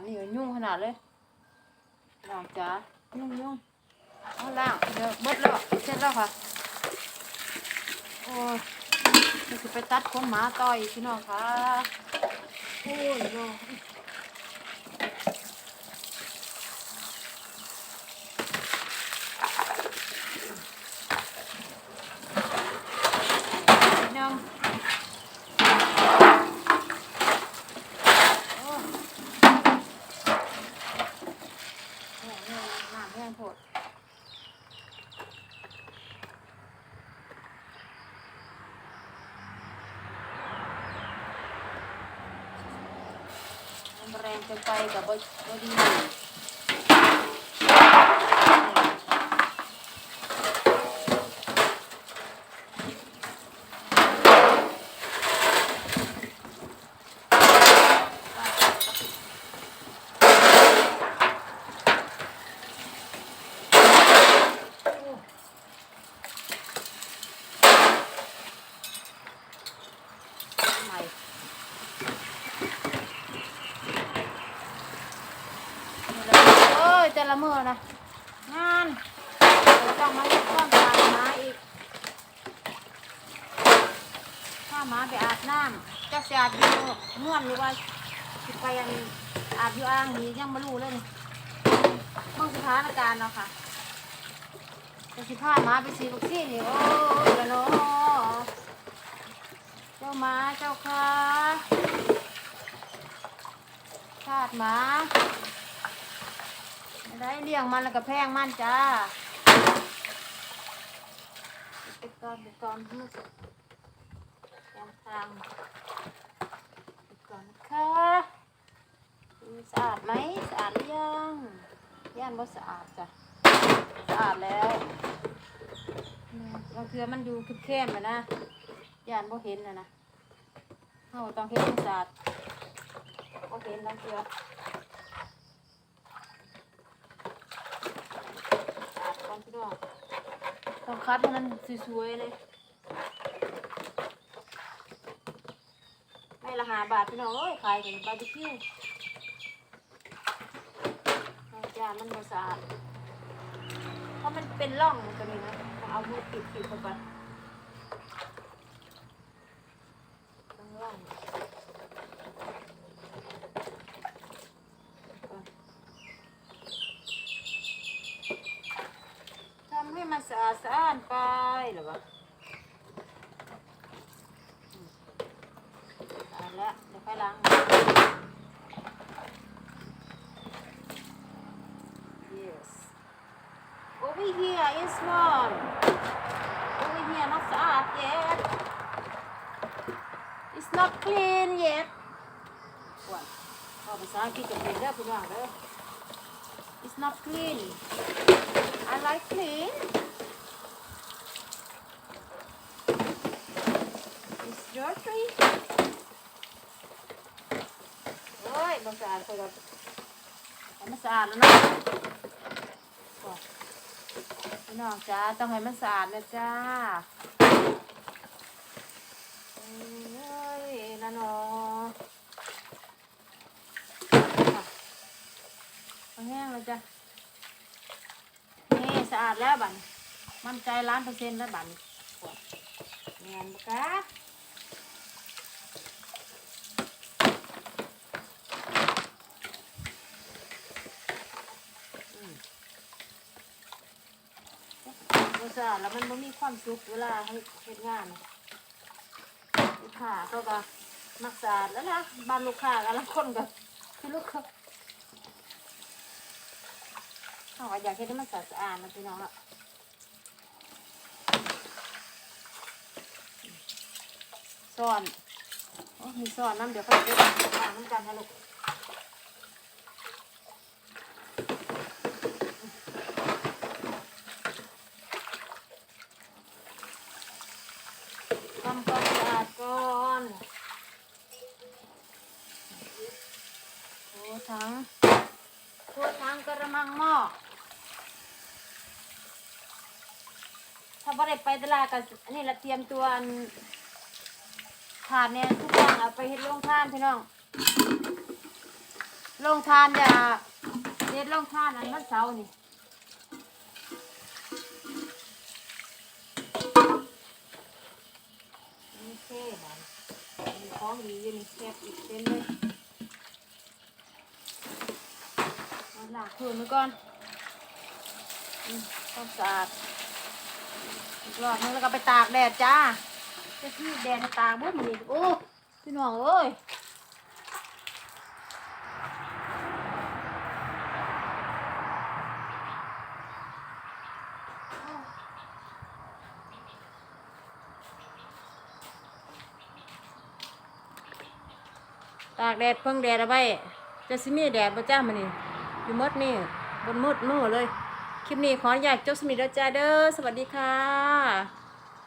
านี่ยุ่งขนาดเลยน้องจ๋ายุ่งยุ่งเอาล่างเดี๋ยวเบิดแล้วเสร็จแล้วค่ะ โอ้ยนี่คือไปตัดขนหมาต่อยพี่น้องค่ะ โอ้ยโยาะพี่น้องโอ้ยโอ้ยเนี่ยน้ำแห้งโพด มันแรงเกินไปกับบอดีใหม่ เอ้ย แต่ละมือนะงานเดี๋ยวต้องมาเล่นข้อมตามหมาอีกถ้าหมาไปอาบน้ำจะเสียอาบอยู่เมื่อนหรือว่าสิไปอันอาบอยู่อ่างนี้ยังไม่รู้เลยนี่เมื่อสถานการณ์เนาะค่ะจะสิพาหมาไปฉีดวัคซีนนี่โอ้ยละเนาะเจ้าหมาเจ้าค่ะชาติหมา ได้เลี้ยงมันแล้วก็แพงมันจ้าไปก่อนไปก่อนมือสแกงทางไปก่อนนะคะสะอาดไหมสะอาดหรือยังย่านบ่สะอาดจ้ะสะอาดแล้วอืมบางเทือมันอยู่แคบๆอะนะย่านบ่เห็นนะนะเฮาต้องเฮ็ดให้สะอาดบ่เห็นบางเทือ ก่อนพี่น้องต้องคัดให้มันสวยๆเลยไม่ละหาบาทพี่น้องเอ้ยขายกันบาร์บีคิวจานมันบ่สะอาดเพราะมันเป็นร่องมันก็มีนะเอามือปิดปิดเข้าไปต้องร่องก่อน ทำให้มันสะอาดสะอ้านไปหรือวะอืมสะอาดแล้วเดี๋ยวค่อยล้างมือ yes over here is one over here not สะอาด yet it's not clean yet อ้วนพอภาษาอังกฤษจะเป็นเด้อพี่น้องเด้อ it's not clean I like clean. โอ้ยมันสะอาดไปก่อนให้มันสะอาดแล้วนะก่อนพี่น้องจ้าต้องให้มันสะอาดนะจ้าเอ้ยนะเนาะอะเอาแห้งแล้วจ้ะนี่สะอาดแล้วบันมั่นใจล้านเปอร์เซ็นต์แล้วบันเงียนปะกะ บ่สะอาดแล้วมันไม่มีความสุขเวลาให้เฮ็ดงานลูกค้าเขาก็มักสะอาดแล้วนะบ้านลูกค้ากันละคนก็คือลูกค้าเขาอยากให้ได้มันสะอาดนะพี่น้องละซ่อนโอ้มีซ่อนน้ำเดี๋ยวค่อยไปล้างน้ำกันนะลูก ทำความสะอาดก่อนโอ้ทั้งทั่วทั้งกระมังหม้อถ้าบ่ได้ไปตลาดก็อันนี้ละเตรียมตัวอันถาดเนี่ยทุกอย่างเอาไปเฮ็ดโรงทานพี่น้องลงทานอย่าเด็ดลงทานอันมันเสาร์นี่นี่ เท่บานมีของดีอยู่นี่แคบอีกเต็มเลยเอาหลากพื้นไว้ก่อนอืมต้องสะอาดอีกรอบนึงแล้วก็ไปตากแดดจ้าจะที่แดดให้ตากบุ้มนี่โอ้พี่น้องเอ้ย ตากแดดเพิ่งแดดเอาไว้จะสิมีแดดบ่จ้ามันนี่อยู่มดนี่บนมืดมือเลย คลิปนี้ขออนุญาตจบสมิธแล้วจ้าเด้อสวัสดีค่ะ